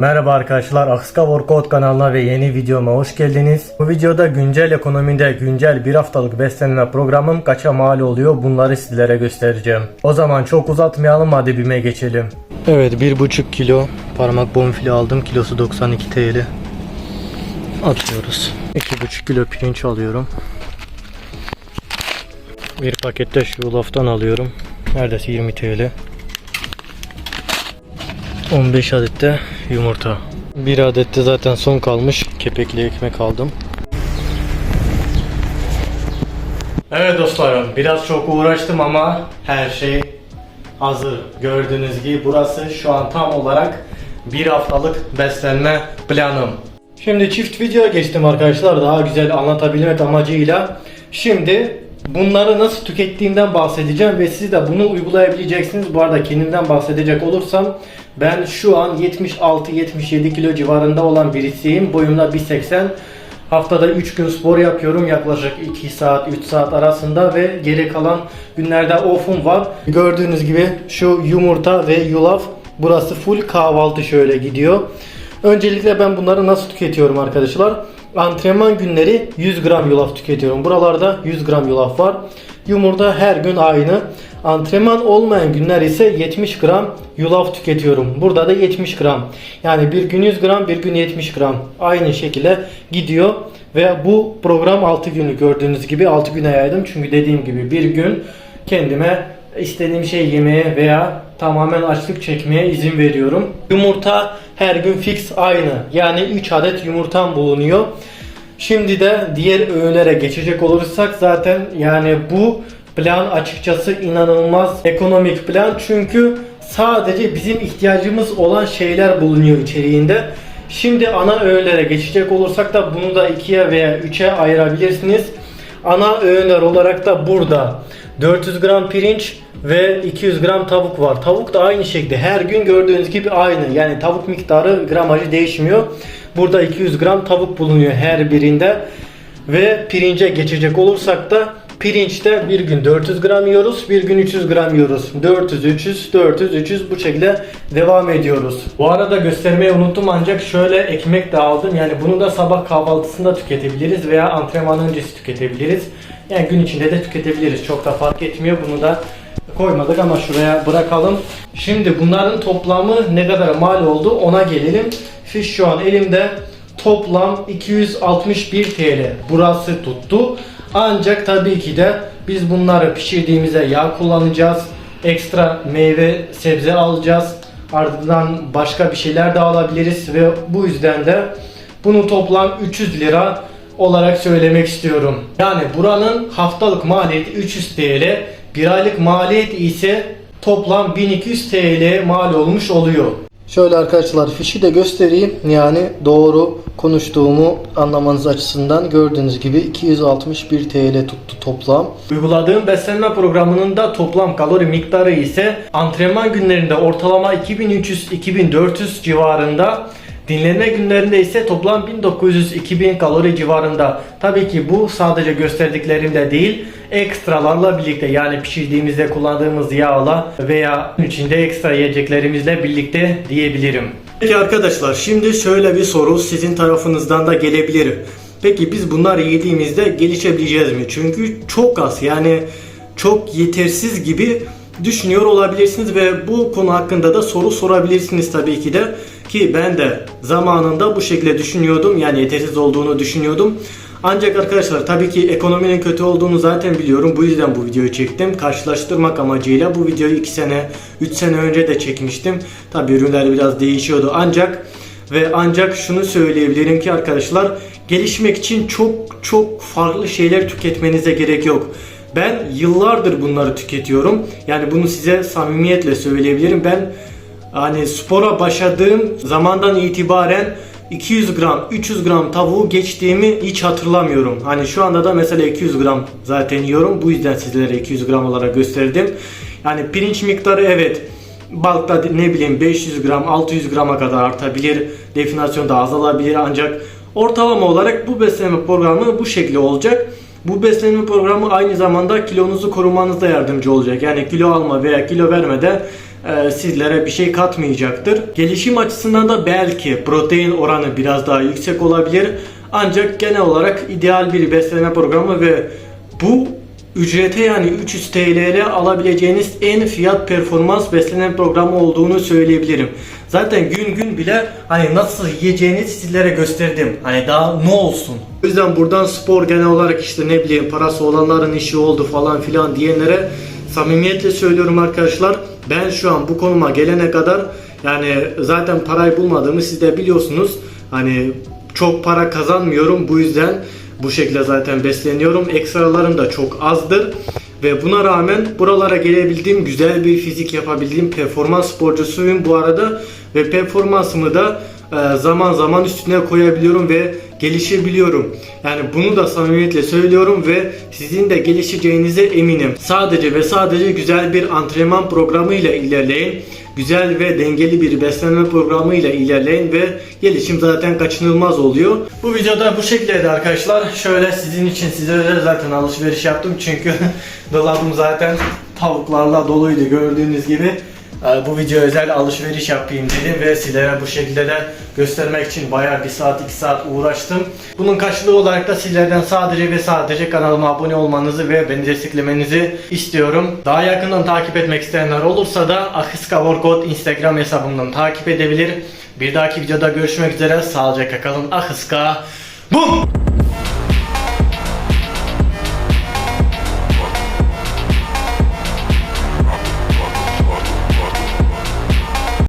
Merhaba arkadaşlar, Akska Workout kanalına ve yeni videoma hoş geldiniz. Bu videoda güncel ekonomide güncel bir haftalık beslenme programım kaça mal oluyor bunları sizlere göstereceğim. O zaman çok uzatmayalım hadi bime geçelim. Evet 1,5 kilo parmak bonfile aldım kilosu 92 TL. Atıyoruz. 2,5 kilo pirinç alıyorum. Bir pakette şu yulaftan alıyorum. Neredeyse 20 TL. 15 adet de yumurta. Bir adet de zaten son kalmış. Kepekli ekmek aldım. Evet dostlarım biraz çok uğraştım ama her şey hazır. Gördüğünüz gibi burası şu an tam olarak bir haftalık beslenme planım. Şimdi çift video geçtim arkadaşlar daha güzel anlatabilmek amacıyla. Şimdi bunları nasıl tükettiğimden bahsedeceğim ve siz de bunu uygulayabileceksiniz. Bu arada kendimden bahsedecek olursam ben şu an 76-77 kilo civarında olan birisiyim. Boyumda 1.80. Haftada 3 gün spor yapıyorum yaklaşık 2 saat 3 saat arasında ve geri kalan günlerde off'um var. Gördüğünüz gibi şu yumurta ve yulaf burası full kahvaltı şöyle gidiyor. Öncelikle ben bunları nasıl tüketiyorum arkadaşlar? Antrenman günleri 100 gram yulaf tüketiyorum. Buralarda 100 gram yulaf var. Yumurta her gün aynı. Antrenman olmayan günler ise 70 gram yulaf tüketiyorum. Burada da 70 gram. Yani bir gün 100 gram, bir gün 70 gram. Aynı şekilde gidiyor. Ve bu program 6 günü gördüğünüz gibi 6 güne yaydım. Çünkü dediğim gibi bir gün kendime istediğim şey yemeye veya tamamen açlık çekmeye izin veriyorum. Yumurta her gün fix aynı. Yani 3 adet yumurtam bulunuyor. Şimdi de diğer öğelere geçecek olursak zaten yani bu plan açıkçası inanılmaz ekonomik plan. Çünkü sadece bizim ihtiyacımız olan şeyler bulunuyor içeriğinde. Şimdi ana öğelere geçecek olursak da bunu da ikiye veya üçe ayırabilirsiniz. Ana öğünler olarak da burada 400 gram pirinç ve 200 gram tavuk var. Tavuk da aynı şekilde her gün gördüğünüz gibi aynı. Yani tavuk miktarı gramajı değişmiyor. Burada 200 gram tavuk bulunuyor her birinde. Ve pirince geçecek olursak da pirinçte bir gün 400 gram yiyoruz, bir gün 300 gram yiyoruz. 400, 300, 400, 300 bu şekilde devam ediyoruz. Bu arada göstermeyi unuttum ancak şöyle ekmek de aldım. Yani bunu da sabah kahvaltısında tüketebiliriz veya antrenman öncesi tüketebiliriz. Yani gün içinde de tüketebiliriz. Çok da fark etmiyor. Bunu da koymadık ama şuraya bırakalım. Şimdi bunların toplamı ne kadar mal oldu ona gelelim. Fiş şu an elimde toplam 261 TL. Burası tuttu. Ancak tabii ki de biz bunları pişirdiğimizde yağ kullanacağız. Ekstra meyve, sebze alacağız. Ardından başka bir şeyler de alabiliriz ve bu yüzden de bunu toplam 300 lira olarak söylemek istiyorum. Yani buranın haftalık maliyeti 300 TL, bir aylık maliyet ise toplam 1200 TL mal olmuş oluyor. Şöyle arkadaşlar fişi de göstereyim. Yani doğru konuştuğumu anlamanız açısından gördüğünüz gibi 261 TL tuttu toplam. Uyguladığım beslenme programının da toplam kalori miktarı ise antrenman günlerinde ortalama 2300-2400 civarında Dinlenme günlerinde ise toplam 1900-2000 kalori civarında. Tabii ki bu sadece gösterdiklerimde değil, ekstralarla birlikte yani pişirdiğimizde kullandığımız yağla veya içinde ekstra yiyeceklerimizle birlikte diyebilirim. Peki arkadaşlar şimdi şöyle bir soru sizin tarafınızdan da gelebilir. Peki biz bunları yediğimizde gelişebileceğiz mi? Çünkü çok az yani çok yetersiz gibi düşünüyor olabilirsiniz ve bu konu hakkında da soru sorabilirsiniz tabii ki de. Ki ben de zamanında bu şekilde düşünüyordum. Yani yetersiz olduğunu düşünüyordum. Ancak arkadaşlar tabii ki ekonominin kötü olduğunu zaten biliyorum. Bu yüzden bu videoyu çektim. Karşılaştırmak amacıyla bu videoyu 2 sene, 3 sene önce de çekmiştim. Tabii ürünler biraz değişiyordu. Ancak ve ancak şunu söyleyebilirim ki arkadaşlar gelişmek için çok çok farklı şeyler tüketmenize gerek yok. Ben yıllardır bunları tüketiyorum. Yani bunu size samimiyetle söyleyebilirim. Ben hani spora başladığım zamandan itibaren 200 gram, 300 gram tavuğu geçtiğimi hiç hatırlamıyorum. Hani şu anda da mesela 200 gram zaten yiyorum. Bu yüzden sizlere 200 gram olarak gösterdim. Yani pirinç miktarı evet balıkta ne bileyim 500 gram, 600 grama kadar artabilir. Definasyon da azalabilir ancak ortalama olarak bu beslenme programı bu şekilde olacak. Bu beslenme programı aynı zamanda kilonuzu korumanızda yardımcı olacak. Yani kilo alma veya kilo vermede e, sizlere bir şey katmayacaktır. Gelişim açısından da belki protein oranı biraz daha yüksek olabilir. Ancak genel olarak ideal bir beslenme programı ve bu ücrete yani 300 TL'ye alabileceğiniz en fiyat performans beslenme programı olduğunu söyleyebilirim. Zaten gün gün bile hani nasıl yiyeceğinizi sizlere gösterdim. Hani daha ne olsun. O yüzden buradan spor genel olarak işte ne bileyim parası olanların işi oldu falan filan diyenlere samimiyetle söylüyorum arkadaşlar. Ben şu an bu konuma gelene kadar yani zaten parayı bulmadığımı siz de biliyorsunuz. Hani çok para kazanmıyorum bu yüzden bu şekilde zaten besleniyorum. Ekstralarım da çok azdır. Ve buna rağmen buralara gelebildiğim, güzel bir fizik yapabildiğim performans sporcusuyum bu arada. Ve performansımı da e, zaman zaman üstüne koyabiliyorum ve gelişebiliyorum. Yani bunu da samimiyetle söylüyorum ve sizin de gelişeceğinize eminim. Sadece ve sadece güzel bir antrenman programı ile ilerleyin. Güzel ve dengeli bir beslenme programı ile ilerleyin ve gelişim zaten kaçınılmaz oluyor. Bu videoda bu şekildeydi arkadaşlar. Şöyle sizin için size özel zaten alışveriş yaptım çünkü dolabım zaten tavuklarla doluydu gördüğünüz gibi. Ee, Bu video özel alışveriş yapayım dedim ve sizlere bu şekilde de göstermek için bayağı bir saat 2 saat uğraştım. Bunun karşılığı olarak da sizlerden sadece ve sadece kanalıma abone olmanızı ve beni desteklemenizi istiyorum. Daha yakından takip etmek isteyenler olursa da Akıska Workout Instagram hesabımdan takip edebilir. Bir dahaki videoda görüşmek üzere. Sağlıcakla kalın. Akıska. Bum!